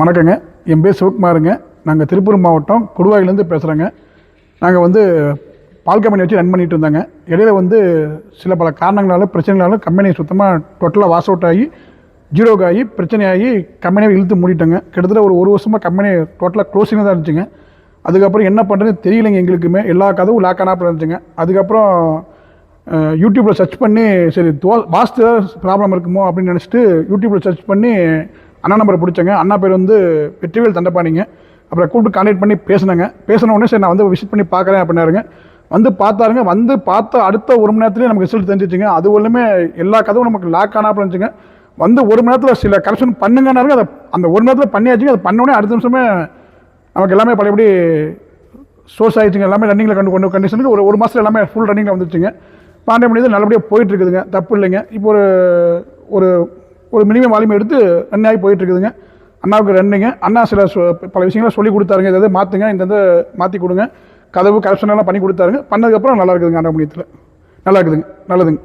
வணக்கங்க. என் பேர் சிவகுமாருங்க. நாங்கள் திருப்பூர் மாவட்டம் கொடுவாயிலேருந்து பேசுகிறேங்க நாங்கள் வந்து பால் கம்பெனி வச்சு ரன் பண்ணிட்டு இருந்தாங்க. இடையில வந்து சில பல காரணங்களாலும் பிரச்சனைகளாலும் கம்பெனி சுத்தமாக டோட்டலாக வாஷ் அவுட் ஆகி ஜீரோக்கு ஆகி பிரச்சனையாகி கம்பெனியை இழுத்து மூடிட்டோங்க. கிட்டத்தட்ட ஒரு ஒரு வருஷமாக கம்பெனி டோட்டலாக க்ளோசிங்காக தான் இருந்துச்சுங்க. அதுக்கப்புறம் என்ன பண்ணுறதுன்னு தெரியலைங்க எங்களுக்குமே. எல்லா கதவும் லாக் ஆனாப்பில் இருந்துச்சுங்க. அதுக்கப்புறம் யூடியூப்பில் சர்ச் பண்ணி சரி தோ வாஸ்து ப்ராப்ளம் இருக்குமோ அப்படின்னு நினச்சிட்டு யூடியூப்பில் சர்ச் பண்ணி அண்ணா நம்பரை பிடிச்சேங்க அண்ணா பேர் வந்து வெற்றிவேல் தண்டபாணிங்க. அப்புறம் கூப்பிட்டு கான்டாக்ட் பண்ணி பேசினேங்க. பேசின உடனே சரி நான் வந்து விசிட் பண்ணி பார்க்குறேன் அப்படின்னாருங்க. வந்து பார்த்தாருங்க. வந்து பார்த்த அடுத்த ஒரு மணி நேரத்துலேயே நமக்கு ரிசல்ட் தெரிஞ்சிச்சுங்க. அது ஒன்றுமே எல்லா கதவும் நமக்கு லாக் ஆனாப்பில் இருந்துச்சுங்க. வந்து ஒரு மணி நேரத்தில் சில கரெக்ஷன் பண்ணுங்கன்னாருங்க. அதை அந்த ஒரு நேரத்தில் பண்ணியாச்சுங்க. அதை பண்ணோடனே அடுத்த நிமிஷமே நமக்கு எல்லாமே பழையபடி சோர்ஸ் ஆகிடுச்சுங்க எல்லாமே ரன்னிங்கில் கண்டு கொண்டு கண்டிஷனுக்கு ஒரு ஒரு மாதத்தில் எல்லாமே ஃபுல் ரன்னிங்கில் வந்துச்சுங்க பாண்டிய மணி நல்லபடியாக போயிட்டுருக்குதுங்க தப்பு இல்லைங்க. இப்போ ஒரு ஒரு ஒரு மினிமம் வால்யூம் எடுத்து ரன் ஆகி போயிட்டுருக்குதுங்க. அண்ணாவுக்கு ரன்னிங்க அண்ணா சில பல விஷயங்களை சொல்லி கொடுத்தாருங்க. இதை மாற்றுங்க இந்த மாற்றி கொடுங்க. கதவு கரெக்ஷன் எல்லாம் பண்ணி கொடுத்தாருங்க. பண்ணதுக்கப்புறம் நல்லா இருக்குதுங்க அண்ணா முடியத்தில் நல்லா இருக்குதுங்க. நல்லதுங்க.